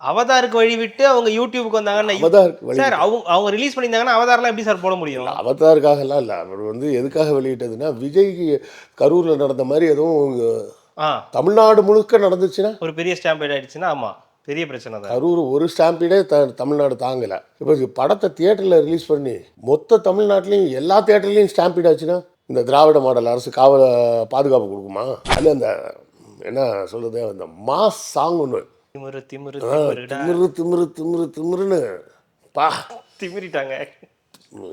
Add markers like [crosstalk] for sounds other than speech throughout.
அவதாருக்கு வழி விட்டு அவங்க யூடியூபுக்கு வந்தாங்கன்னா அவதாருக்கு சார் அவங்க அவங்க ரிலீஸ் பண்ணியிருந்தாங்கன்னா அவதாரெல்லாம் எப்படி சார் போட முடியும்? அவதாருக்காகலாம் இல்லை. அவர் வந்து எதுக்காக வெளியிட்டதுன்னா விஜய்க்கு கரூரில் நடந்த மாதிரி எதுவும் தமிழ்நாடு முழுக்க நடந்துச்சுன்னா? ஒரு பெரிய ஸ்டாம்பேட் ஆயிடுச்சுன்னா ஆமா. பெரிய பிரச்சனை தான். கரூர் ஒரு ஸ்டாம்பீடே த தமிழ்நாடு தாங்கலை. இப்போ படத்தை தியேட்டரில் ரிலீஸ் பண்ணி மொத்த தமிழ்நாட்டிலையும் எல்லா தியேட்டர்லையும் ஸ்டாம்பீட் ஆச்சுன்னா இந்த திராவிட மாடல் அரசு காவல பாதுகாப்பு கொடுக்குமா? அதில் அந்த என்ன சொல்றது அந்த மாஸ் சாங் ஒன்று திமிரு திமிரு திமிரு திமிரு திமிரு திமிருன்னு. பா. திமிரிட்டாங்க.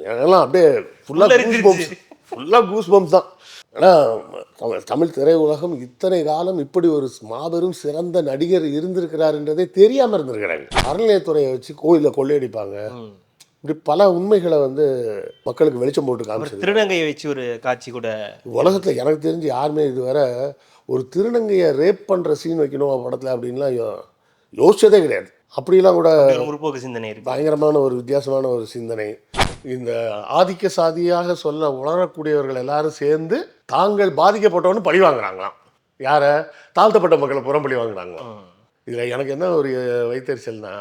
எனக்கெல்லாம் அப்படியே ஃபுல்லாக கூஸ். பம்ப்ஸ் ஃபுல்லாக கூஸ் பம்ப்ஸ் தான். ஆனால் தமிழ் திரையுலகம் இத்தனை காலம் இப்படி ஒரு மாபெரும் சிறந்த நடிகர் இருந்திருக்கிறாருன்றதே தெரியாமல் இருந்திருக்கிறாங்க. அறநிலையத்துறையை வச்சு கோயிலில் கொள்ளையடிப்பாங்க. இப்படி பல உண்மைகளை வந்து மக்களுக்கு வெளிச்சம் போட்டு காமிச்சது. திருநங்கையை வச்சு ஒரு காட்சி கூட. உலகத்தில் எனக்கு தெரிஞ்சு யாருமே இதுவரை ஒரு திருநங்கையை ரேப் பண்ணுற சீன் வைக்கணும் படத்தில் அப்படின்லாம் யோசிச்சதே கிடையாது. அப்படிலாம் கூட முற்போக்கு சிந்தனை பயங்கரமான ஒரு வித்தியாசமான ஒரு சிந்தனை. இந்த ஆதிக்க சாதியாக சொல்ல உணரக்கூடியவர்கள் எல்லாரும் சேர்ந்து தாங்கள் பாதிக்கப்பட்டவன்னு பழி வாங்குறாங்களாம். யாரை? தாழ்த்தப்பட்ட மக்களை புறம் பழி வாங்குறாங்களாம். இதில் எனக்கு என்ன ஒரு வைத்தறிச்சல்னா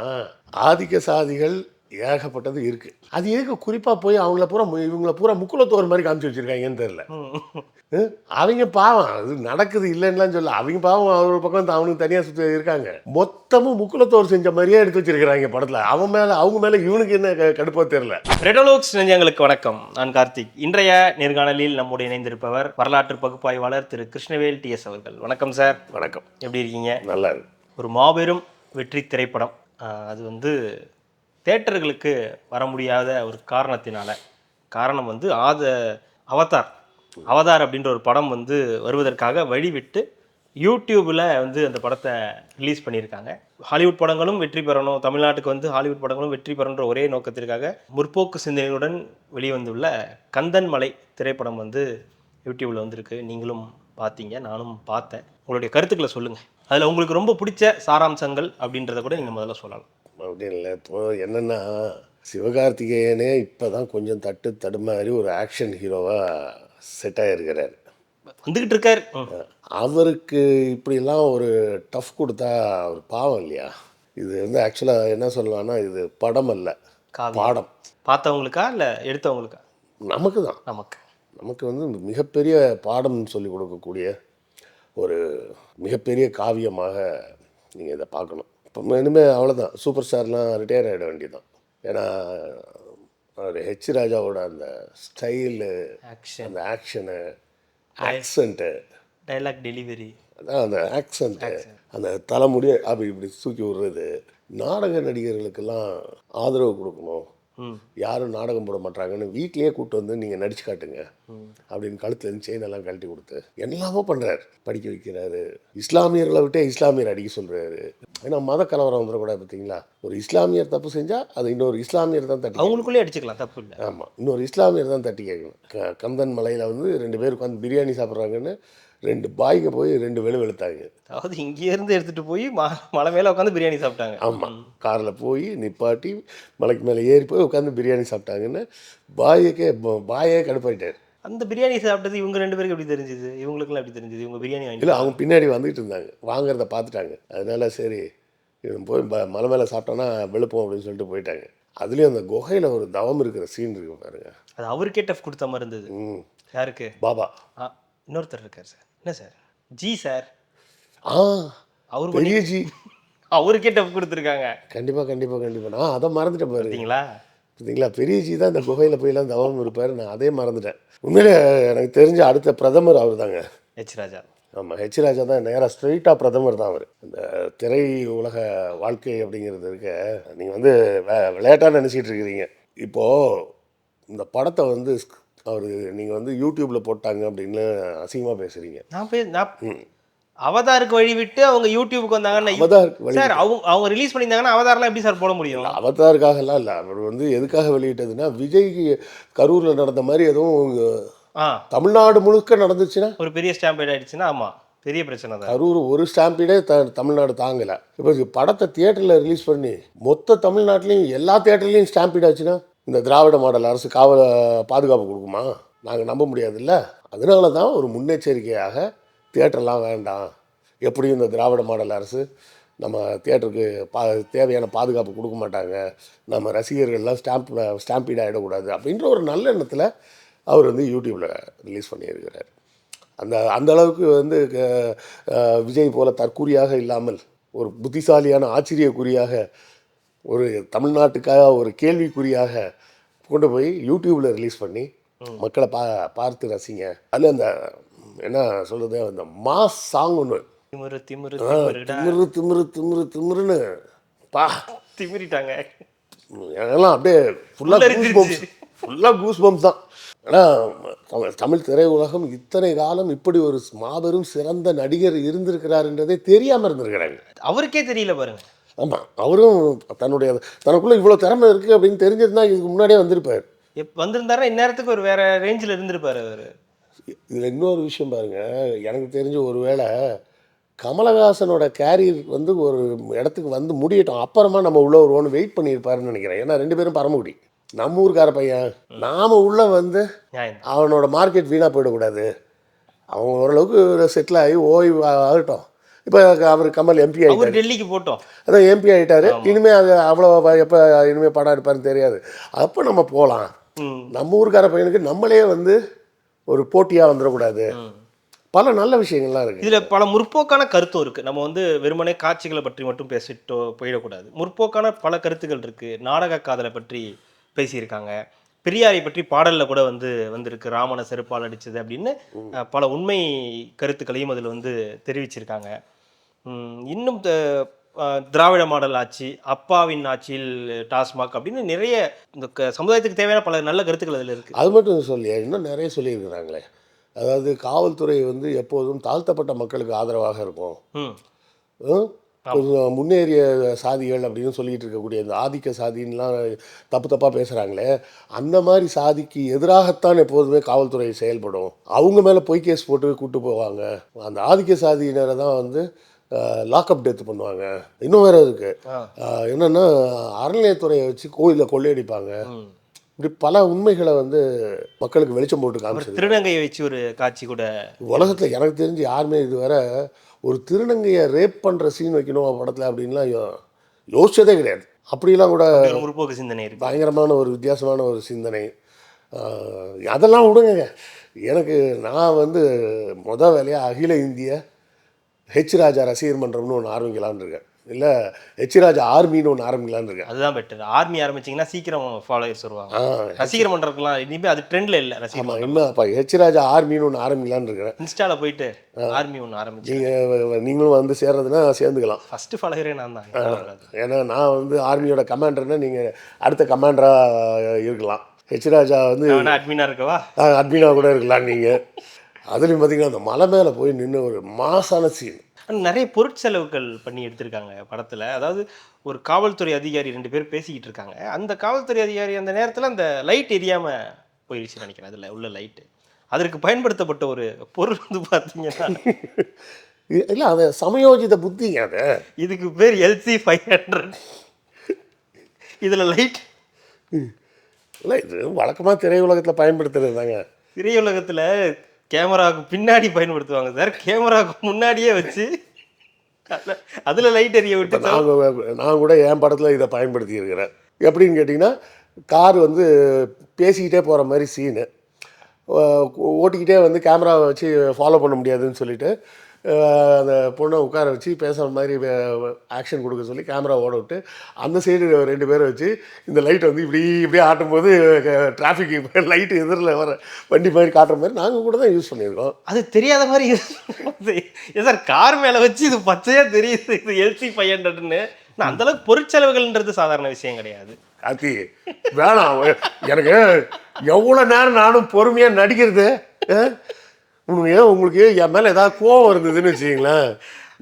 ஆதிக்க சாதிகள் ஏகப்பட்டது இருக்கு. அது எதுக்கு குறிப்பாக போய் அவங்கள பூரா இவங்கள பூரா முக்குலத்தோர் மாதிரி காமிச்சு வச்சிருக்காங்கன்னு தெரியல. [laughs] ஹம்? அவங்க பாவம் அது நடக்குது இல்லைன்னுலாம் சொல்ல அவங்க பாவம் அவர் பக்கம் அவனுக்கு தனியாக சுற்றி இருக்காங்க. மொத்தமும் முக்குலத்தோர் செஞ்ச மாதிரியே எடுத்து வச்சிருக்கிறாங்க படத்தில். அவன் மேலே அவங்க மேலே இவனுக்கு என்ன க- கடுப்போ தெரியல. ரெடோலோக்ஸ் நெஞ்சங்களுக்கு வணக்கம். நான் கார்த்திக். இன்றைய நேர்காணலில் நம்முடைய இணைந்திருப்பவர் வரலாற்று பகுப்பாய்வாளர் திரு கிருஷ்ணவேல் டிஎஸ் அவர்கள். வணக்கம் சார். வணக்கம். எப்படி இருக்கீங்க? நல்லா இருக்கு. ஒரு மாபெரும் வெற்றி திரைப்படம். அது வந்து தேட்டர்களுக்கு வர முடியாத ஒரு காரணத்தினால காரணம் வந்து ஆத அவதார். அவதார் அப்படின்ற ஒரு படம் வந்து வருவதற்காக வழிவிட்டு யூடியூப்பில் வந்து அந்த படத்தை ரிலீஸ் பண்ணியிருக்காங்க. ஹாலிவுட் படங்களும் வெற்றி பெறணும் தமிழ்நாட்டுக்கு வந்து ஹாலிவுட் படங்களும் வெற்றி பெறணுன்ற ஒரே நோக்கத்திற்காக முற்போக்கு சிந்தனையுடன் வெளிவந்துள்ள கந்தன் மலை திரைப்படம் வந்து யூடியூப்பில் வந்திருக்கு. நீங்களும் பார்த்தீங்க நானும் பார்த்தேன். உங்களுடைய கருத்துக்களை சொல்லுங்கள் அதில் உங்களுக்கு ரொம்ப பிடிச்ச சாராம்சங்கள் அப்படின்றத கூட நீங்கள் முதல்ல சொல்லலாம். அப்படின்னு இல்லை. இப்போ என்னென்னா சிவகார்த்திகேயனே இப்போ தான் கொஞ்சம் தட்டு தடுமாறி ஒரு ஆக்ஷன் ஹீரோவாக செட் ஆகிருக்கிறார் வந்துக்கிட்டு இருக்கார். அவருக்கு இப்படிலாம் ஒரு டஃப் கொடுத்தா அவர் பாவம் இல்லையா? இது வந்து ஆக்சுவலாக என்ன சொல்லலாம்னா இது படம் அல்ல. பாடம். பார்த்தவங்களுக்கா இல்லை எடுத்தவங்களுக்கா? நமக்கு தான் நமக்கு. நமக்கு வந்து மிகப்பெரிய பாடம் சொல்லி கொடுக்கக்கூடிய ஒரு மிகப்பெரிய காவியமாக நீங்கள் இதை பார்க்கணும். இப்போ இனிமேல் அவ்வளோதான் சூப்பர் ஸ்டார்லாம் ரிட்டையர் ஆகிட வேண்டியதுதான். ஏன்னா அவர் ஹெச் ராஜாவோட அந்த ஸ்டைலு ஆக்ஷன் அந்த ஆக்ஷனு ஆக்சண்ட்டு டைலாக் டெலிவரி அதான் அந்த ஆக்சண்ட்டு அந்த தலைமுடியை அப்படி இப்படி தூக்கி விடுறது. நாடக நடிகர்களுக்கெல்லாம் ஆதரவு கொடுக்கணும். யாரும் நாடகம் போட மாட்டாங்கன்னு வீட்லயே கூட்டு வந்து நீங்கள் நடிச்சு காட்டுங்க அப்படின்னு கழுத்துலேருந்து செயின் எல்லாம் கழட்டி கொடுத்து எல்லாமோ பண்ணுறாரு படிக்க வைக்கிறாரு. இஸ்லாமியர்களை விட்டே இஸ்லாமியர் அடிக்க சொல்கிறாரு ஏன்னா மத கலவரம் வந்துடக்கூடாது பார்த்தீங்களா ஒரு இஸ்லாமியர் தப்பு செஞ்சால் அது இன்னொரு இஸ்லாமியர் தான் தட்டி அவங்களுக்குள்ளே அடிச்சுக்கலாம் தப்பு இல்லை. ஆமாம் இன்னொரு இஸ்லாமியர் தான் தட்டி கேட்கணும் கந்தன் மலையில் வந்து ரெண்டு பேர் உட்காந்து பிரியாணி சாப்பிட்றாங்கன்னு ரெண்டு பாய்ங்க போய் ரெண்டு வெளு வெளுத்தாங்க. அதாவது இங்கேருந்து எடுத்துகிட்டு போய் ம மலை மேலே உட்காந்து பிரியாணி சாப்பிட்டாங்க. ஆமாம் காரில் போய் நிப்பாட்டி மலைக்கு மேலே ஏறி போய் உட்காந்து பிரியாணி சாப்பிட்டாங்கன்னு பாய்க்கே பாயே கடுப்பாயிட்டார். அந்த பிரியாணி சாப்பிட்டது இவங்க ரெண்டு பேருக்கு எப்படி தெரிஞ்சுது? இவங்களுக்குலாம் எப்படி தெரிஞ்சுது? இவங்க பிரியாணி வாங்கி இல்லை அவங்க பின்னாடி வந்துட்டு இருந்தாங்க. வாங்குறத பார்த்துட்டாங்க. அதனால சரி இவன் போய் மலை மேலே சாப்பிட்டோன்னா வெளுப்போம் அப்படின்னு சொல்லிட்டு போயிட்டாங்க. அதுலேயும் அந்த குகையில் ஒரு தவம் இருக்கிற சீன் இருக்கு பாருங்க. அது அவருக்கே டஃப் கொடுத்த மாதிரி இருந்தது. ம். யாருக்கு? பாபா. இன்னொருத்தர் இருக்கார் சார். என்ன சார்? ஜி சார். ஆ அவரு பெரிய ஜி. அவருக்கே கொடுத்துருக்காங்க. கண்டிப்பாக கண்டிப்பாக கண்டிப்பாக நான் அதை மறந்துட்டேன் பாருங்க பார்த்தீங்களா பார்த்தீங்களா பெரிய ஜி தான் இந்த குகையில் போயெல்லாம் தவம் இருப்பார். நான் அதே மறந்துட்டேன். உண்மையிலே எனக்கு தெரிஞ்ச அடுத்த பிரதமர் அவர் தாங்க ஹெச் ராஜா. ஆமாம் ஹெச் ராஜா தான் நேராக ஸ்ட்ரெயிட்டாக பிரதமர் தான் அவர். இந்த திரை உலக வாழ்க்கை அப்படிங்கிறது இருக்க நீங்கள் வந்து விளையாட்டாக நினச்சிட்டு இருக்கிறீங்க. இப்போது இந்த படத்தை வந்து அவர் நீங்கள் வந்து யூடியூப்பில் போட்டாங்க அப்படின்னு அசிங்கமாக பேசுகிறீங்க நான் போய் நான் அவதாருக்கு வழி விட்டு அவங்க யூடியூபுக்கு வந்தாங்கன்னா அவதாருக்கு சார் அவங்க அவங்க ரிலீஸ் பண்ணியிருந்தாங்கன்னா அவதாரெல்லாம் எப்படி சார் போட முடியும்? அவதாருக்காகலாம் இல்லை. அவர் வந்து எதுக்காக வெளியிட்டதுன்னா விஜய்க்கு கரூரில் நடந்த மாதிரி எதுவும் தமிழ்நாடு முழுக்க நடந்துச்சுன்னா? ஒரு பெரிய ஸ்டாம்பேட் ஆயிடுச்சுன்னா ஆமா. பெரிய பிரச்சனை தான். கரூர் ஒரு ஸ்டாம்பீடே த தமிழ்நாடு தாங்கலை. இப்போ படத்தை தியேட்டரில் ரிலீஸ் பண்ணி மொத்த தமிழ்நாட்டிலையும் எல்லா தியேட்டர்லையும் ஸ்டாம்பீட் ஆச்சுன்னா? இந்த திராவிட மாடல் அரசு காவல பாதுகாப்பு கொடுக்குமா? நாங்கள் நம்ப முடியாதுல்ல. அதனால தான் ஒரு முன்னெச்சரிக்கையாக தியேட்டர்லாம் வேண்டாம். எப்படியும் இந்த திராவிட மாடல் அரசு நம்ம தியேட்டருக்கு பா தேவையான பாதுகாப்பு கொடுக்க மாட்டாங்க. நம்ம ரசிகர்கள்லாம் ஸ்டாம்ப் ஸ்டாம்பீட் ஆகிடக்கூடாது அப்படின்ற ஒரு நல்ல எண்ணத்தில் அவர் வந்து யூடியூப்பில் ரிலீஸ் பண்ணியிருக்கிறார். அந்த அந்த அளவுக்கு வந்து க- விஜய் போல தற்கூறியாக இல்லாமல் ஒரு புத்திசாலியான ஆச்சரியக்குறியாக ஒரு தமிழ்நாட்டுக்காக ஒரு கேள்விக்குறியாக கொண்டு போய் யூடியூப்பில் ரிலீஸ் பண்ணி மக்களை பா பார்த்து ரசிங்க. அதில் அந்த என்ன சொல்கிறது அந்த மாஸ் சாங் ஒன்று திமிரு திமிரு திமிரு திமிரு திமிரு திமிருன்னு. பா. திமிரிட்டாங்க. எல்லாம் அப்படியே ஃபுல்லாக கூஸ். பம்ப்ஸ் ஃபுல்லாக கூஸ் பம்ப்ஸ் தான். ஆனால் தமிழ் திரையுலகம் இத்தனை காலம் இப்படி ஒரு மாபெரும் சிறந்த நடிகர் இருந்திருக்கிறாருன்றதே தெரியாமல் இருந்திருக்கிறாங்க. அவருக்கே தெரியல பாருங்க. ஆமாம் அவரும் தன்னுடைய தனக்குள்ளே இவ்வளோ திறமை இருக்குது அப்படின்னு தெரிஞ்சிருந்தா இதுக்கு முன்னாடியே வந்திருப்பார். எப் வந்திருந்தாருன்னா இந்நேரத்துக்கு ஒரு வேற ரேஞ்சில் இருந்திருப்பாரு அவரு. இதில் இன்னொரு விஷயம் பாருங்க. எனக்கு தெரிஞ்ச ஒருவேளை கமலஹாசனோட கேரியர் வந்து ஒரு இடத்துக்கு வந்து முடியட்டும். அப்புறமா நம்ம உள்ள வருவோன்னு வெயிட் பண்ணியிருப்பாருன்னு நினைக்கிறேன். ஏன்னா ரெண்டு பேரும் பரமக்குடி. நம்ம ஊருக்கார பையன். நாம உள்ள வந்து. அவனோட மார்க்கெட் வீணாக போயிடக்கூடாது. அவன் ஓரளவுக்கு செட்டில் ஆகி ஓய்வு ஆகட்டும். இப்போ அவர் கமல் எம்பி அவர் ஆகிட்டார் டெல்லிக்கு போட்டோம். அதான் எம்பி ஆகிட்டாரு இனிமேல் அது அவ்வளோ எப்போ இனிமேல் படம் எடுப்பாருன்னு தெரியாது. அப்போ நம்ம போகலாம். நம்ம ஊருக்கார பையனுக்கு நம்மளே வந்து ஒரு போட்டியாக வந்துடக்கூடாது. பல நல்ல விஷயங்கள்லாம் இருக்குது இதுல பல முற்போக்கான கருத்தும் இருக்கு. நம்ம வந்து வெறுமனே காட்சிகளை பற்றி மட்டும் பேசிட்டோ போயிடக்கூடாது. முற்போக்கான பல கருத்துக்கள் இருக்கு. நாடக காதலை பற்றி பேசியிருக்காங்க. பெரியாரை பற்றி பாடல்ல கூட வந்து வந்திருக்கு. ராமனை செருப்பால் அடிச்சது அப்படின்னு பல உண்மை கருத்துக்களையும் அதில் வந்து தெரிவிச்சிருக்காங்க. இன்னும் திராவிட மாடல் ஆட்சி அப்பாவின் ஆட்சியில் டாஸ்மாக் அப்படின்னு நிறைய இந்த சமுதாயத்துக்கு தேவையான பல நல்ல கருத்துக்கள் அதில் இருக்கு. அது மட்டும் சொல்லியா இன்னும் நிறைய சொல்லியிருக்கிறாங்களே. அதாவது காவல்துறை வந்து எப்போதும் தாழ்த்தப்பட்ட மக்களுக்கு ஆதரவாக இருக்கும். முன்னேறிய சாதிகள் அப்படின்னு சொல்லிட்டு இருக்கக்கூடிய இந்த ஆதிக்க சாதின்லாம் தப்பு தப்பாக பேசுகிறாங்களே அந்த மாதிரி சாதிக்கு எதிராகத்தான் எப்போதுமே காவல்துறை செயல்படும். அவங்க மேலே பொய் கேஸ் போட்டு கூட்டு போவாங்க. அந்த ஆதிக்க சாதியினரை தான் வந்து லாக்அப் டெத் பண்ணுவாங்க. இன்னும் வேற இருக்கு. என்னன்னா அறநிலையத்துறையை வச்சு கோயிலில் கொள்ளையடிப்பாங்க. இப்படி பல உண்மைகளை வந்து மக்களுக்கு வெளிச்சம் போட்டு ஒரு காமிச்சது திருநங்கையை வச்சு ஒரு காட்சி கூட உலகத்தில் எனக்கு தெரிஞ்சு யாருமே இதுவரை ஒரு திருநங்கையை ரேப் பண்ணுற சீன் வைக்கணும் படத்தில் அப்படின்லாம் யோசிச்சதே கிடையாது. அப்படிலாம் கூட ஒரு முற்போக்கு சிந்தனை பயங்கரமான ஒரு வித்தியாசமான ஒரு சிந்தனை. அதெல்லாம் விடுங்க எனக்கு நான் வந்து முத வேலையாக அகில இந்திய ஹெச் ராஜா ரசிகர் மன்றம்னு ஒன்று ஆரம்பிக்கலான்னு இருக்கேன் இல்லை ஹெச் ராஜா ஆர்மின்னு ஒன்று ஆரம்பிக்கலான்னு இருக்கேன் அதுதான் பெட்டர் ஆர்மி ஆரம்பிச்சீங்கன்னா சீக்கிரம் ஃபாலோயர்ஸ் வருவாங்க. ரசிகர் மன்றத்துக்குலாம் இனிமே அது ட்ரெண்ட்ல இல்ல ரசிகர் இன்னும் அப்போ ஹெச் ராஜா ஆர்மின்னு ஒன்று ஆரம்பிக்கலான்னு இருக்கிறேன் இன்ஸ்டால போயிட்டு ஆர்மி ஒன்று ஆரம்பிச்சு. நீங்கள் நீங்களும் வந்து சேர்றதுன்னா சேர்ந்துக்கலாம். ஃபர்ஸ்ட் ஃபாலோவரே நான் தான். ஏன்னா நான் வந்து ஆர்மியோட கமாண்டர்னா நீங்கள் அடுத்த கமாண்டராக இருக்கலாம். ஹெச் ராஜா வந்து அட்மினா இருக்கவா? அட்மினா கூட இருக்கலாம் நீங்கள் அதுலேயும் பார்த்தீங்கன்னா அந்த மலை மேலே போய் நின்று ஒரு மாசான சீன் நிறைய பொருட்செலவுகள் பண்ணி எடுத்திருக்காங்க படத்துல. அதாவது ஒரு காவல்துறை அதிகாரி ரெண்டு பேரும் பேசிக்கிட்டு இருக்காங்க. அந்த காவல்துறை அதிகாரி அந்த நேரத்துல அந்த லைட் எரியாம போயிடுச்சு நினைக்கிறேன் அதுல உள்ள லைட்டு அதற்கு பயன்படுத்தப்பட்ட ஒரு பொருள் வந்து பார்த்தீங்கன்னா [laughs] இல்லை அது சமயோஜித புத்திங்க அது? இதுக்கு பேர் எல்சி ஃபைவ் ஹண்ட்ரட் இதுல லைட் இல்லை இது வழக்கமாக திரையுலகத்தில் பயன்படுத்துறது தாங்க. திரையுலகத்துல கேமராவுக்கு பின்னாடி பயன்படுத்துவாங்க சார். கேமராவுக்கு முன்னாடியே வச்சு அதுல- லைட் எரிய விட்டு நாங்கள் நான் கூட என் படத்தில் இதை பயன்படுத்தி இருக்கிறேன். எப்படின்னு கேட்டிங்கன்னா கார் வந்து பேசிக்கிட்டே போகிற மாதிரி சீனு ஓட்டிக்கிட்டே வந்து கேமராவை வச்சு ஃபாலோ பண்ண முடியாதுன்னு சொல்லிட்டு அந்த பொண்ணை உட்கார வச்சு பேசுகிற மாதிரி ஆக்ஷன் கொடுக்க சொல்லி கேமரா ஓட விட்டு அந்த சைடு ரெண்டு பேரை வச்சு இந்த லைட் வந்து இப்படி இப்படியே ஆட்டும்போது டிராஃபிக் லைட்டு எதிரில் வர வண்டி மாதிரி காட்டுற மாதிரி நாங்கள் கூட தான் யூஸ் பண்ணியிருக்கோம் அது தெரியாத மாதிரி. ஏன் சார் கார் மேல வச்சு இது பச்சையா தெரியுது இது எல்சி ஃபைவ் ஹண்ட்ரட்னு நான் அந்த அளவுக்கு பொருட்செலவுகள்ன்றது சாதாரண விஷயம் கிடையாது கார்த்தி வேணாம் எனக்கு எவ்வளோ நேரம் நானும் பொறுமையாக நடிக்கிறது? உனக்கு உங்களுக்கு என் மேலே ஏதாவது கோவம் இருந்ததுன்னு வச்சுக்கிங்களேன்.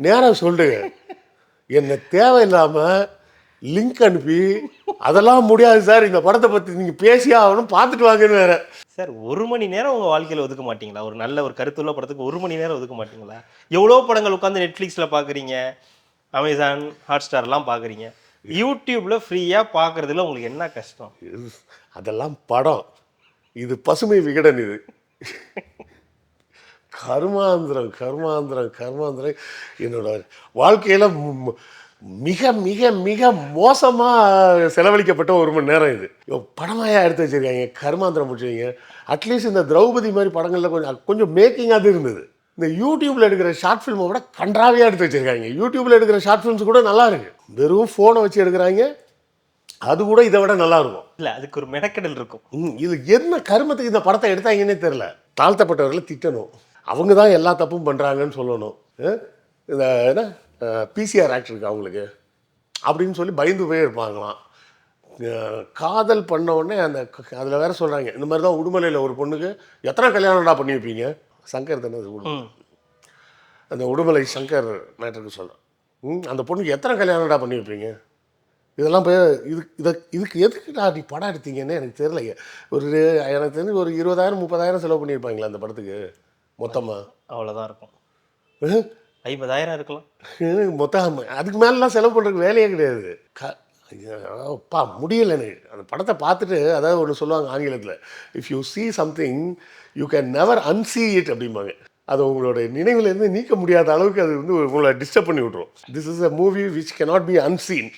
நேராக சொல்லுங்க என்னை தேவையில்லாமல் லிங்க் அனுப்பி அதெல்லாம் முடியாது சார். இந்த படத்தை பற்றி நீங்கள் பேசியே ஆகணும் பார்த்துட்டு வாங்கன்னு வேற. சார் ஒரு மணி நேரம் உங்க வாழ்க்கையில ஒதுக்க மாட்டீங்களா? ஒரு நல்ல ஒரு கருத்துள்ள படத்துக்கு ஒரு மணி நேரம் ஒதுக்க மாட்டீங்களா? எவ்வளோ படங்கள் உட்காந்து நெட்ஃப்ளிக்ஸ்ல பாக்குறீங்க? அமேசான் ஹாட் ஸ்டார்லாம் பாக்குறீங்க. யூடியூப்ல ஃப்ரீயா பாக்குறதுல உங்களுக்கு என்ன கஷ்டம்? அதெல்லாம் படம். இது பசுமை விகடன் இது. கர்மாந்திரம் கர்மாந்திரம் கர்மாந்திரம். என்னோட வாழ்க்கையில் மிக மிக மிக மோசமாக செலவழிக்கப்பட்ட ஒரு மணி நேரம் இது. படமாயா எடுத்து வச்சிருக்காங்க கர்மாந்திரம் முடிச்சுங்க அட்லீஸ்ட் இந்த திரௌபதி மாதிரி படங்களில் கொஞ்சம் கொஞ்சம் மேக்கிங்காக இருந்தது. இந்த யூடியூப்ல எடுக்கிற ஷார்ட் ஃபில்மை விட கன்றாவியாக எடுத்து வச்சிருக்காங்க. யூடியூப்ல எடுக்கிற ஷார்ட் ஃபிலிம்ஸ் கூட நல்லா இருக்கு. வெறும் ஃபோனை வச்சு எடுக்கிறாங்க. அது கூட இதை விட நல்லா இருக்கும். இல்ல அதுக்கு ஒரு மெனக்கெடல் இருக்கும். இது என்ன கருமத்துக்கு இந்த படத்தை எடுத்தாங்கன்னே தெரில தாழ்த்தப்பட்டவர்களை திட்டணும். அவங்க தான் எல்லா தப்பும் பண்ணுறாங்கன்னு சொல்லணும். இந்த என்ன? பிசிஆர் ஆக்ட் இருக்கு அவங்களுக்கு. அப்படின்னு சொல்லி பயந்து போய் இருப்பாங்களாம். காதல் பண்ண உடனே அந்த அதில் வேற சொல்கிறாங்க இந்த மாதிரி தான் உடுமலையில் ஒரு பொண்ணுக்கு எத்தனை கல்யாணம்டா பண்ணி வைப்பீங்க சங்கர் தானே. அந்த உடுமலை சங்கர் மேட்டருக்கு சொல்கிறேன் அந்த பொண்ணுக்கு எத்தனை கல்யாணம்டா பண்ணி வைப்பீங்க இதெல்லாம் போய் இது இதை இதுக்கு எதுக்குடா நீ படம் எடுத்தீங்கன்னு எனக்கு தெரியல ஒரு எனக்கு தெரிஞ்சு ஒரு இருபதாயிரம் முப்பதாயிரம் செலவு பண்ணியிருப்பாங்களா அந்த படத்துக்கு. மொத்தமாக அவ்வளவுதான் இருக்கும். ஐம்பதாயிரம் இருக்கலாம். மொத்தம் அதுக்கு மேலெலாம் செலவு பண்ணுறதுக்கு வேலையே கிடையாது. க அப்பா முடியல எனக்கு. அந்த படத்தை பார்த்துட்டு அதாவது ஒன்று சொல்லுவாங்க ஆங்கிலத்தில் if you see something you can never unsee it அப்படிம்பாங்க. அதை உங்களோட நினைவிலேருந்து நீக்க முடியாத அளவுக்கு அது வந்து உங்களை டிஸ்டர்ப் பண்ணி விட்ரும் this is a movie which cannot be unseen.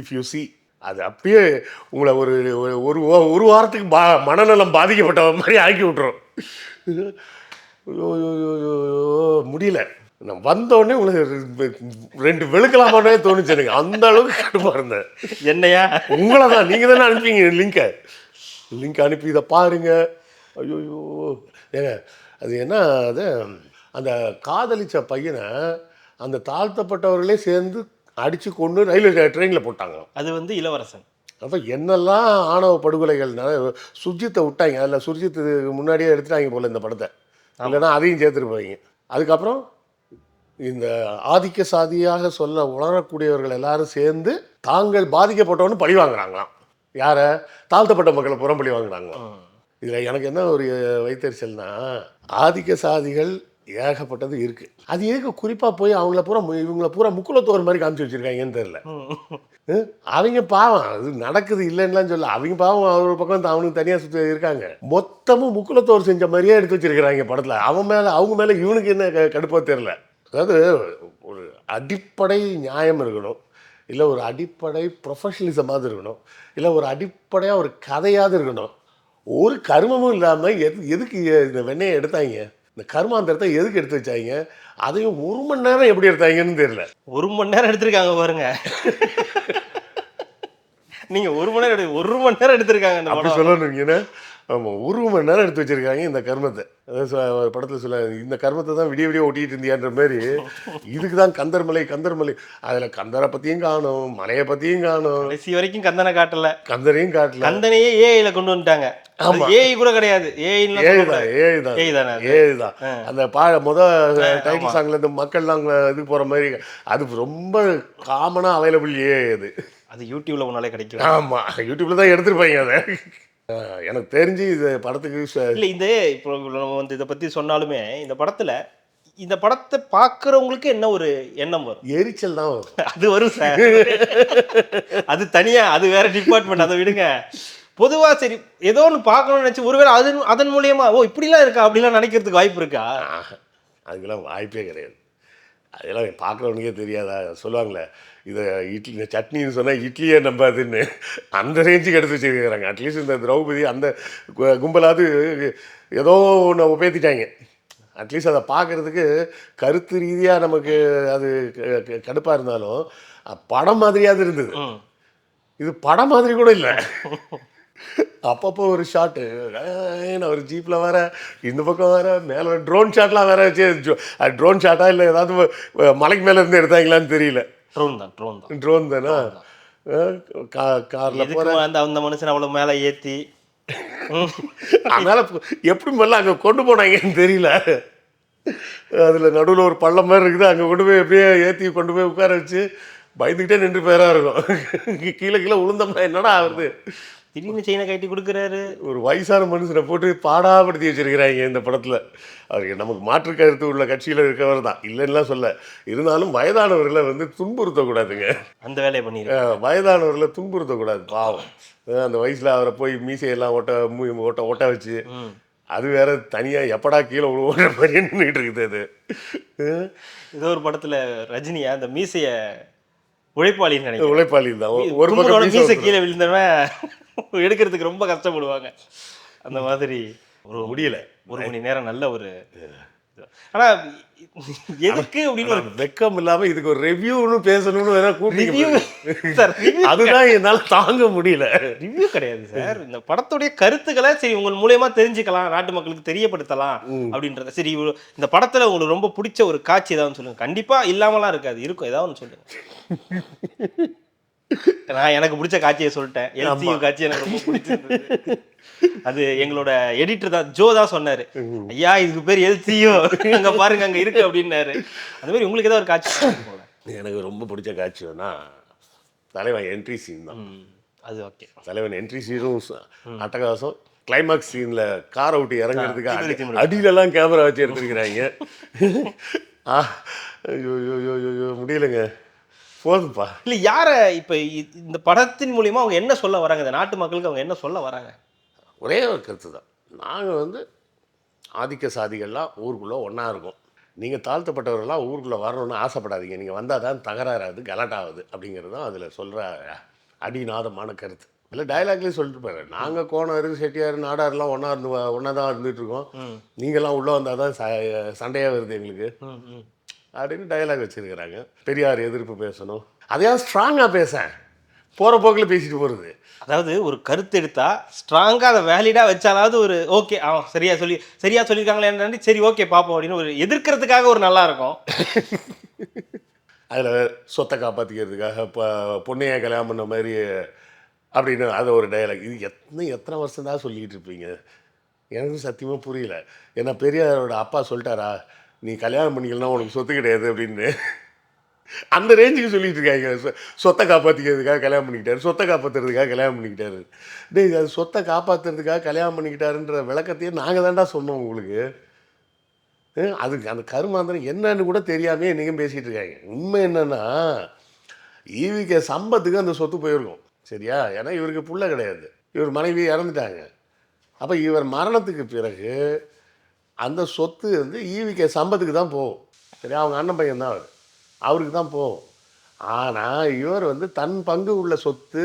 If you see அது அப்படியே உங்களை ஒரு ஒரு- ஒரு வாரத்துக்கு பா மனநலம் பாதிக்கப்பட்ட மாதிரி ஆக்கி விட்ரும் ஐயோ, முடியல. நான் வந்தோடனே உங்களுக்கு ரெண்டு வெளுக்கலாமானே தோணுச்சு எனக்கு. அந்த அளவுக்கு கடுப்பாக இருந்தேன். என்னையா? உங்களை தான். நீங்கள் தானே அனுப்பிங்க லிங்கை. லிங்க் அனுப்பி இதை பாருங்க. ஐயோ ஏங்க அது என்ன அது அந்த காதலிச்ச பையனை அந்த தாழ்த்தப்பட்டவர்களே சேர்ந்து அடித்து கொண்டு ரயில்வே ட்ரெயினில் போட்டாங்க அது வந்து இளவரசன். அப்போ என்னெல்லாம் ஆணவ படுகொலைகள் சுர்ஜித்தை விட்டாங்க. அதில் சுர்ஜித் முன்னாடியே எடுத்துட்டாங்க போல இந்த படத்தை. இல்லைன்னா அதையும் சேர்த்துருப்பாங்க. அதுக்கப்புறம் இந்த ஆதிக்க சாதியாக சொல்ல உணரக்கூடியவர்கள் எல்லாரும் சேர்ந்து தாங்கள் பாதிக்கப்பட்டவன்னு பழி வாங்குறாங்களாம். யாரை? தாழ்த்தப்பட்ட மக்களை புறம் பழி வாங்குறாங்களாம். இதில் எனக்கு என்ன ஒரு வைத்தறிச்சல்னா ஆதிக்க சாதிகள் ஏகப்பட்டது இருக்கு. அது எதுக்கு குறிப்பாக போய் அவங்கள பூரா இவங்கள பூரா முக்குலத்தோர் மாதிரி காமிச்சு வச்சிருக்காங்கன்னு தெரியல. [laughs] ஹம்? அவங்க பாவம் அது நடக்குது இல்லைன்னுலாம் சொல்ல அவங்க பாவம் அவர் பக்கம் அவனுக்கு தனியாக சுற்றி இருக்காங்க. மொத்தமும் முக்குலத்தோர் செஞ்ச மாதிரியே எடுத்து வச்சிருக்கிறாங்க படத்தில். அவன் மேலே அவங்க மேலே இவனுக்கு என்ன க- கடுப்போ தெரில அதாவது ஒரு அடிப்படை நியாயம் இருக்கணும். இல்லை ஒரு அடிப்படை ப்ரொஃபஷனலிசமாவது இருக்கணும். இல்லை ஒரு அடிப்படையாக ஒரு கதையாவது இருக்கணும். ஒரு கருமமும் இல்லாமல் எது எதுக்கு இந்த வெண்ணெயை எடுத்தாங்க இந்த கருமாந்திரத்தை எதுக்கு எடுத்து வச்சாங்க? அதையும் ஒரு மணி நேரம் எப்படி எடுத்தாங்கன்னு தெரியல. ஒரு மணி நேரம் எடுத்திருக்காங்க பாருங்க. நீங்க ஒரு மணி நேரம் ஒரு மணி நேரம் எடுத்திருக்காங்க அப்படி படம். சொல்லணுங்கன்னா ஆமாம் ஒரு மணி நேரம் எடுத்து வச்சிருக்காங்க இந்த கர்மத்தை. படத்தில் சொல்ல இந்த கர்மத்தை தான் விடிய விடிய ஒட்டிட்டு இருந்தியான்ற மாதிரி இதுக்கு தான் கந்தர்மலை கந்தர்மலை. அதில் கந்தரை பற்றியும் காணும் மலையை பற்றியும் காணும். கடைசி வரைக்கும் கந்தனை காட்டல. கந்தரையும் காட்டல. கந்தனையே ஏஐல கொண்டு வந்துட்டாங்க. ஆமா. ஏஐ கூட கிடையாது. ஏஐ ஏழு தான் ஏழு தான். ஏஐ தானே? ஏழு தான். அந்த பா முத டைட்டில். சாங்ல இந்த மக்கள்லாம் இதுக்கு போகிற மாதிரி அது ரொம்ப காமனாக அவைலபிள் ஏ அது. அது யூடியூப்ல முன்னாலே கிடைக்கும். ஆமாம் யூடியூப்ல தான் எடுத்திருப்பாங்க அதை. எனக்கு தெரிஞ்சு இது படத்துக்கு இல்ல இந்த இப்போ நம்ம வந்து இதை பத்தி சொன்னாலுமே இந்த படத்துல இந்த படத்தை பார்க்குறவங்களுக்கு என்ன ஒரு எண்ணம் வரும்? எரிச்சல் தான் வரும். [laughs] அது வரும் சார். அது தனியா அது வேற டிபார்ட்மெண்ட் அதை விடுங்க. பொதுவா சரி ஏதோ ஒன்று பார்க்கணும்னு நினைச்சு ஒருவேளை அது அதன் மூலியமா ஓ இப்படிலாம் இருக்கா அப்படிலாம் நினைக்கிறதுக்கு வாய்ப்பு இருக்கா? அதுக்கெல்லாம் வாய்ப்பே கிடையாது. அதெல்லாம் பார்க்குறவனுக்கே தெரியாதா? சொல்லுவாங்களே இதை இட்லி இந்த சட்னின்னு சொன்னால் இட்லியே நம்பாதுன்னு அந்த ரேஞ்சுக்கு எடுத்து வச்சுருக்கிறாங்க. அட்லீஸ்ட் இந்த திரௌபதி அந்த கும்பலாவது ஏதோ ஒன்று உபேத்திட்டாங்க அட்லீஸ்ட் அதை பார்க்குறதுக்கு கருத்து ரீதியாக நமக்கு அது கடுப்பாக இருந்தாலும் படம் மாதிரியாவது இருந்தது. இது படம் மாதிரி கூட இல்லை. அப்பப்போ ஒரு ஷாட்டு ஒரு ஜீப்பில் வேற இந்த பக்கம் வேற மேலே ட்ரோன் ஷாட்லாம் வேற வச்சு ட்ரோன் ஷாட்டா இல்லை ஏதாவது மலைக்கு மேலே இருந்து எடுத்தாங்களான்னு தெரியல. ட்ரோன் தான் ட்ரோன் தான். ட்ரோன் தானே? கா காரில் போகிற அந்த அந்த மனுஷன் அவ்வளவு மேல ஏத்தி? [laughs] அதனால எப்படி முதல்ல அங்கே கொண்டு போனாங்கன்னு தெரியல. அதில் நடுவில் ஒரு பள்ளம் மாதிரி இருக்குது. அங்கே கொண்டு போய் எப்படியே ஏற்றி கொண்டு போய் உட்கார வச்சு பயந்துக்கிட்டே நின்று பேராக இருக்கும் [laughs] கீழே கீழே விழுந்தோம்னா என்னடா ஆகுது திடீர்னு செயினை கட்டி கொடுக்குறாரு. ஒரு வயசான மனுஷனை போட்டு பாடாப்படுத்தி வச்சிருக்கிறாங்க இந்த படத்தில். அவருக்கு நமக்கு மாற்று கருத்து உள்ள கட்சியில் இருக்கவர் தான். இல்லைன்னுலாம் சொல்ல. இருந்தாலும் வயதானவர்களை வந்து துன்புறுத்தக்கூடாதுங்க. அந்த வேலையை பண்ணிடு அஹ் வயதானவர்களை துன்புறுத்தக்கூடாது. பாவம். அந்த வயசில் அவரை போய் மீசையெல்லாம் ஒட்ட மூ- ஒட்ட ஒட்ட வச்சு அது வேற தனியாக எப்படா கீழே விழுவோன்ற மாதிரி நின்றுட்டு இருக்குது அது. ஏதோ ஒரு படத்துல ரஜினியா அந்த மீசைய உழைப்பாளின்னு நினைக்கிறேன். உழைப்பாளி தான். ஒரு பக்கம் மீசை கீழே விழுந்தவன் எடுக்கிறதுக்கு ரொம்ப கஷ்டப்படுவாங்க. அந்த மாதிரி. ஒரு முடியல. ஒரு மணி நேரம் நல்ல ஒரு இது. [laughs] எதுக்கு அப்படின்னு ஒரு வெக்கம் இல்லாம இதுக்கு ஒரு ரெவ்யூன்னு பேசணும்னு சார் ரிவ்யூ [laughs] அதுதான் என்னால தாங்க முடியல. ரிவ்யூ கிடையாது சார். இந்த படத்துடைய கருத்துக்களை சரி உங்கள் மூலியமா தெரிஞ்சுக்கலாம் நாட்டு மக்களுக்கு தெரியப்படுத்தலாம் அப்படின்றத. சரி இந்த படத்துல உங்களுக்கு ரொம்ப பிடிச்ச ஒரு காட்சி ஏதாவது சொல்லுங்க. கண்டிப்பா இல்லாமலாம் இருக்காது. இருக்கும். ஏதாவது ஒன்று சொல்லுங்க. நான் எனக்கு பிடிச்ச காட்சியை சொல்லிட்டேன். எல்சியூ காட்சி எனக்கு ரொம்ப பிடிச்சிருந்தது. அது எங்களோட எடிட்டர் தான் ஜோ தான் சொன்னாரு. ஐயா இதுக்கு பேர் எல்சியூ அங்க பாருங்க அங்க இருக்கு அப்படின்னாரு. அந்த மாதிரி உங்களுக்கு ஏதாவது ஒரு காட்சி. எனக்கு ரொம்ப பிடிச்ச காட்சி வேணா தலைவன் என்ட்ரி சீன் தான். அது ஓகே தலைவன் என்ட்ரி சீனும் அட்டகாசம். கிளைமாக்ஸ் சீன்ல காரை விட்டு இறங்குறதுக்கு திமிரு, அடி- திமிரு. அடியிலலாம் கேமரா வச்சு எடுத்துருக்கிறாங்க. முடியலைங்க. போதும்ப்பா இல்ல யார இப்ப இந்த படத்தின் மூலியமா அவங்க என்ன சொல்ல வராங்க? இந்த நாட்டு மக்களுக்கு அவங்க என்ன சொல்ல வராங்க? ஒரே ஒரு கருத்து தான். நாங்கள் வந்து ஆதிக்க சாதிகள்லாம் ஊருக்குள்ளே ஒன்றா இருக்கோம். நீங்கள் தாழ்த்தப்பட்டவர்கள்லாம் ஊருக்குள்ளே வரணும்னு ஆசைப்படாதீங்க. நீங்கள் வந்தால் தான் தகராறாது கலாட்டாகுது அப்படிங்கிறது தான் அதில் சொல்கிற அடிநாதமான கருத்து. இல்லை டயலாக்லேயே சொல்லிட்டு போயிரு நாங்கள் கோணார் செட்டியார் நாடார்லாம் ஒன்றா இருந்து ஒன்றா தான் இருந்துட்டு இருக்கோம். நீங்கள்லாம் உள்ளே வந்தால் தான் ச சண்டையாக வருது எங்களுக்கு. அப்படின்னு டயலாக் வச்சுருக்கிறாங்க. பெரியார் எதிர்ப்பு பேசணும். அதையாவது ஸ்ட்ராங்காக பேச. போகிற போக்கில் பேசிட்டு போகிறது அதாவது ஒரு கருத்து எடுத்தா ஸ்ட்ராங்கா அதை வேலிடா வச்சாலாவது ஒரு ஓகே ஆ சரியா சொல்லி சரியா சொல்லியிருக்காங்களே சரி ஓகே பாப்போம் அப்படின்னு ஒரு எதிர்க்கிறதுக்காக ஒரு நல்லா இருக்கும். [laughs] அதில் சொத்தை காப்பாற்றிக்கிறதுக்காக இப்போ பொண்ணையை கல்யாணம் பண்ண மாதிரி அப்படின்னு அது ஒரு டயலாக் இது எத்தனை எத்தனை வருஷம் தான் சொல்லிக்கிட்டு இருப்பீங்க? எனக்கு சத்தியமாக புரியல. ஏன்னா பெரியாரோட அப்பா சொல்லிட்டாரா? நீ கல்யாணம் பண்ணிக்கலாம் உனக்கு சொத்து கிடையாது அப்படின்னு. அந்த ரேஞ்சுக்கு சொல்லிட்டு இருக்காங்க. சொ- சொத்தை காப்பாற்றிக்கிறதுக்காக கல்யாணம் பண்ணிக்கிட்டாரு. சொத்தை காப்பாற்றுறதுக்காக கல்யாணம் பண்ணிக்கிட்டாரு. டேய் அது சொத்தை காப்பாற்றுறதுக்காக கல்யாணம் பண்ணிக்கிட்டாருன்ற விளக்கத்தையே நாங்கள் தான்டா சொன்னோம் உங்களுக்கு. அதுக்கு அந்த கருமாந்திரம் என்னன்னு கூட தெரியாமே இன்றைக்கும் பேசிகிட்டு இருக்காங்க. உண்மை என்னென்னா ஈவிக்கு சம்பத்துக்கு அந்த சொத்து போயிருக்கும். சரியா? ஏன்னா இவருக்கு புள்ள கிடையாது. இவர் மனைவி இறந்துட்டாங்க. அப்போ இவர் மரணத்துக்கு பிறகு அந்த சொத்து வந்து ஈவிகே சம்பத்துக்கு தான் போகும். சரி அவங்க அண்ணன் பையன் தான் அவர். அவருக்கு தான் போகும். ஆனால் இவர் வந்து தன் பங்கு உள்ள சொத்து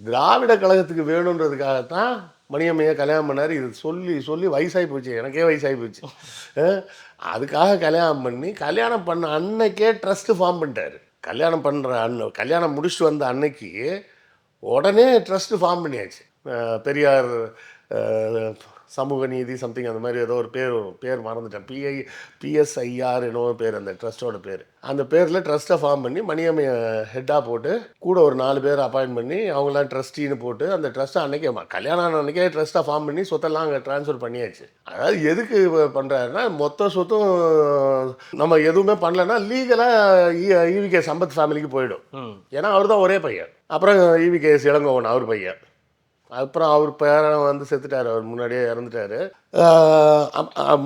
திராவிட கழகத்துக்கு வேணுன்றதுக்காகத்தான் மணியம்மையை கல்யாணம் பண்ணார். இது சொல்லி சொல்லி வயசாகி போச்சு. எனக்கே வயசாகி போச்சு. அதுக்காக கல்யாணம் பண்ணி கல்யாணம் பண்ண அன்னைக்கே ட்ரஸ்ட்டு ஃபார்ம் பண்ணிட்டார். கல்யாணம் பண்ணுற அன்ன கல்யாணம் முடிச்சுட்டு வந்த அன்னைக்கு உடனே ட்ரஸ்ட்டு ஃபார்ம் பண்ணியாச்சு. பெரியார் சமூக நீதி சம்திங் அந்த மாதிரி ஏதோ ஒரு பேர் வரும். பேர் மறந்துட்டேன். பிஐ பிஎஸ்ஐஆர் என்னோ ஒரு பேர் அந்த ட்ரஸ்ட்டோட பேர். அந்த பேரில் ட்ரஸ்ட்டை ஃபார்ம் பண்ணி மணியம்மையை ஹெட்டாக போட்டு கூட ஒரு நாலு பேர் அப்பாயின்ட் பண்ணி அவங்களாம் ட்ரஸ்டின்னு போட்டு அந்த ட்ரஸ்ட்டை அன்னைக்கே ம- கல்யாணம் ஆன அன்னைக்கே ட்ரஸ்ட்டை ஃபார்ம் பண்ணி சொத்தெல்லாம் அங்கே ட்ரான்ஸ்ஃபர் பண்ணியாச்சு. அதாவது எதுக்கு பண்ணுறாருன்னா மொத்த சொத்தும் நம்ம எதுவுமே பண்ணலன்னா லீகலாக ஈவிகே சம்பத் ஃபேமிலிக்கு போயிடும். ஏன்னா அவர் தான் ஒரே பையன். அப்புறம் ஈவிகே இளங்கோவன் அவர் பையன். அப்புறம் அவர் பேரன் வந்து செத்துட்டார் அவர் முன்னாடியே இறந்துட்டாரு.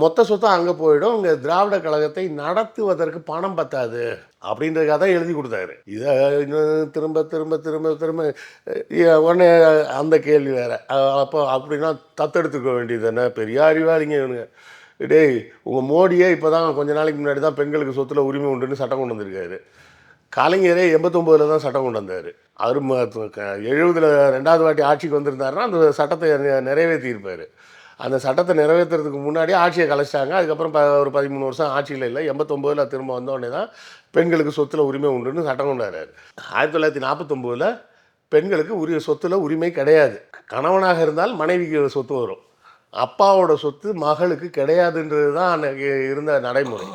மொத்த சொத்தம் அங்கே போயிடும். இங்கே திராவிட கழகத்தை நடத்துவதற்கு பணம் பத்தாது அப்படின்றதுக்காக தான் எழுதி கொடுத்தாரு. இதை திரும்ப திரும்ப திரும்ப திரும்ப உடனே அந்த கேள்வி வேற. அப்போ அப்படின்னா தத்தெடுத்துக்க வேண்டியது என்ன பெரிய அறிவாளிங்க இவனுங்க. டேய் உங்கள் மோடியே இப்போ தான் கொஞ்ச நாளைக்கு முன்னாடி தான் பெண்களுக்கு சொத்தில் உரிமை உண்டுன்னு சட்டம் கொண்டு வந்திருக்காரு. கலைஞரே எண்பத்தொம்போதில் தான் சட்டம் கொண்டு வந்தார். அவர் எழுபதில் ரெண்டாவது வாட்டி ஆட்சிக்கு வந்திருந்தாருன்னா அந்த சட்டத்தை நிறைவேற்றியிருப்பார். அந்த சட்டத்தை நிறைவேற்றுறதுக்கு முன்னாடி ஆட்சியை கலைச்சிட்டாங்க. அதுக்கப்புறம் ப ஒரு பதிமூணு வருஷம் ஆட்சியில் இல்லை. எண்பத்தொம்போதில் திரும்ப வந்தோடனே தான் பெண்களுக்கு சொத்துல உரிமை உண்டுன்னு சட்டம் கொண்டாடுறாரு ஆயிரத்தி தொள்ளாயிரத்தி நாற்பத்தொம்போதில் பெண்களுக்கு உரிய சொத்துல உரிமை கிடையாது. கணவனாக இருந்தால் மனைவிக்கு சொத்து வரும். அப்பாவோட சொத்து மகளுக்கு கிடையாதுன்றது தான் அன்னைக்கு இருந்த நடைமுறை.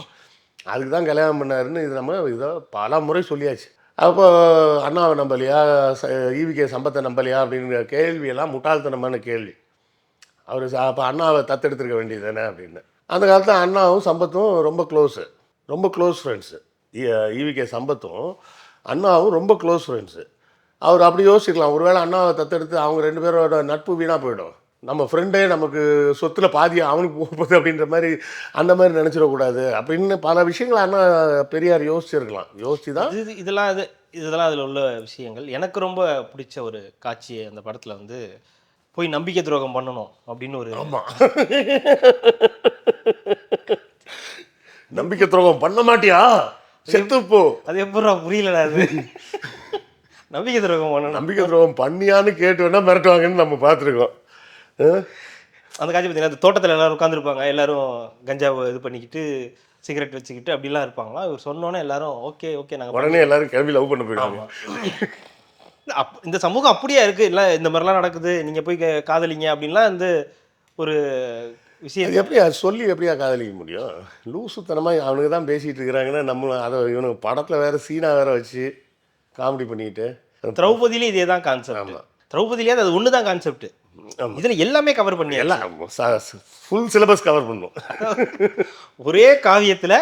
அதுக்கு தான் கல்யாணம் பண்ணாருன்னு இது நம்ம இதை பல முறை சொல்லியாச்சு. அப்போ அண்ணாவை நம்பலையா? ஈவிகே சம்பத்தை நம்பலையா? அப்படிங்கிற கேள்வியெல்லாம் முட்டாள்தனமான கேள்வி. அவர் அப்போ அண்ணாவை தத்தெடுத்துருக்க வேண்டியது தானே அப்படின்னு. அந்த காலத்தில் அண்ணாவும் சம்பத்தும் ரொம்ப க்ளோஸு ரொம்ப க்ளோஸ் ஃப்ரெண்ட்ஸு ஈவிகே சம்பத்தும் அண்ணாவும் ரொம்ப க்ளோஸ் ஃப்ரெண்ட்ஸு அவர் அப்படி யோசிக்கலாம் ஒருவேளை அண்ணாவை தத்தெடுத்து அவங்க ரெண்டு பேரோட நட்பு வீணாக போயிடும். நம்ம ஃப்ரெண்டே நமக்கு சொத்துல பாதி அவனுக்கு போக போகுது அப்படின்ற மாதிரி அந்த மாதிரி நினச்சிடக்கூடாது. அப்படின்னு பல விஷயங்கள் அண்ணா பெரியார் யோசிச்சிருக்கலாம். யோசிச்சு தான் இது இதெல்லாம் இது இதெல்லாம் அதில் உள்ள விஷயங்கள். எனக்கு ரொம்ப பிடிச்ச ஒரு காட்சி அந்த படத்தில் வந்து போய் நம்பிக்கை துரோகம் பண்ணணும் அப்படின்னு ஒரு ஆமாம் நம்பிக்கை துரோகம் பண்ண மாட்டியா? செத்து போ. அது எப்படா புரியலடா அது? நம்பிக்கை துரோகம் பண்ணணும். நம்பிக்கை துரோகம் பண்ணியான்னு கேட்டு வேணா மிரட்டுவாங்கன்னு நம்ம பார்த்துருக்கோம். அந்த காட்சி பார்த்தீங்கன்னா அந்த தோட்டத்தில் எல்லாரும் உட்காந்துருப்பாங்க எல்லாரும் கஞ்சாவை இது பண்ணிக்கிட்டு சிகரெட் வச்சுக்கிட்டு அப்படிலாம் இருப்பாங்களா? இவர் சொன்னோன்னே எல்லாரும் ஓகே ஓகே நாங்கள் உடனே எல்லாரும் கிளம்பி லவ் பண்ண போயிடுவாங்க. அப் இந்த சமூகம் அப்படியே இருக்கு. இல்லை இந்த மாதிரிலாம் நடக்குது. நீங்க போய் காதலிங்க அப்படின்லாம் வந்து ஒரு விஷயம். அது எப்படி அது சொல்லி எப்படியா காதலிக்க முடியும்? லூசுத்தனமாக அவனுக்கு தான் பேசிகிட்டு இருக்கிறாங்கன்னா நம்ம அதை இவனுக்கு படத்தில் வேற சீனா வேற வச்சு காமெடி பண்ணிக்கிட்டு. திரௌபதியிலே இதே தான் கான்செப்ட் ஆமா. திரௌபதியிலே அது ஒன்று தான் கான்செப்ட். இதுல எல்லாமே கவர் பண்ணி எல்லாம் ஃபுல் சிலபஸ் கவர் பண்ணும். ஒரே காவியத்துல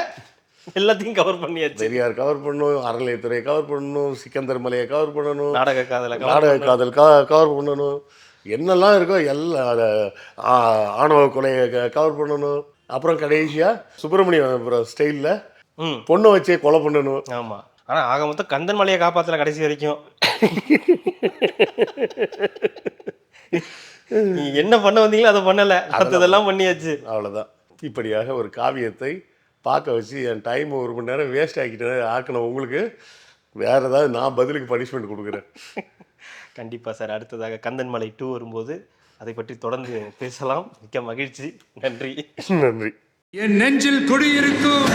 எல்லாத்தையும் கவர் பண்ணியாச்சு. பெரியார் கவர் பண்ணணும் அறநிலையத்துறை கவர் பண்ணணும் சிக்கந்தர் மலையை கவர் பண்ணணும் நாடக காதல நாடக காதல் கவர் பண்ணணும். என்னெல்லாம் இருக்கோ ஆ- ஆணவ கொலையை கவர் பண்ணணும். அப்புறம் கடைசியாக சுப்பிரமணியம் ஸ்டைலில் பொண்ணை வச்சே கொலை பண்ணணும். ஆமா. ஆனா ஆக மொத்தம் கந்தன் மலையை காப்பாத்தல கடைசி வரைக்கும். [laughs] நீ என்ன பண்ண வந்தீங்களோ அதை பண்ணல. மற்றதெல்லாம் பண்ணியாச்சு. அவ்வளோதான் இப்படியாக ஒரு காவியத்தை பார்க்க வச்சு என் டைம் ஒரு மணி நேரம் வேஸ்ட் ஆக்கிட்டு ஆக்கணும். உங்களுக்கு வேற ஏதாவது நான் பதிலுக்கு பனிஷ்மெண்ட் கொடுக்குறேன். [laughs] கண்டிப்பா சார். அடுத்ததாக கந்தன் மலை டூ வரும்போது அதை பற்றி தொடர்ந்து பேசலாம். மிக்க மகிழ்ச்சி. நன்றி. நன்றி. என் நெஞ்சில் குடியிருக்கும்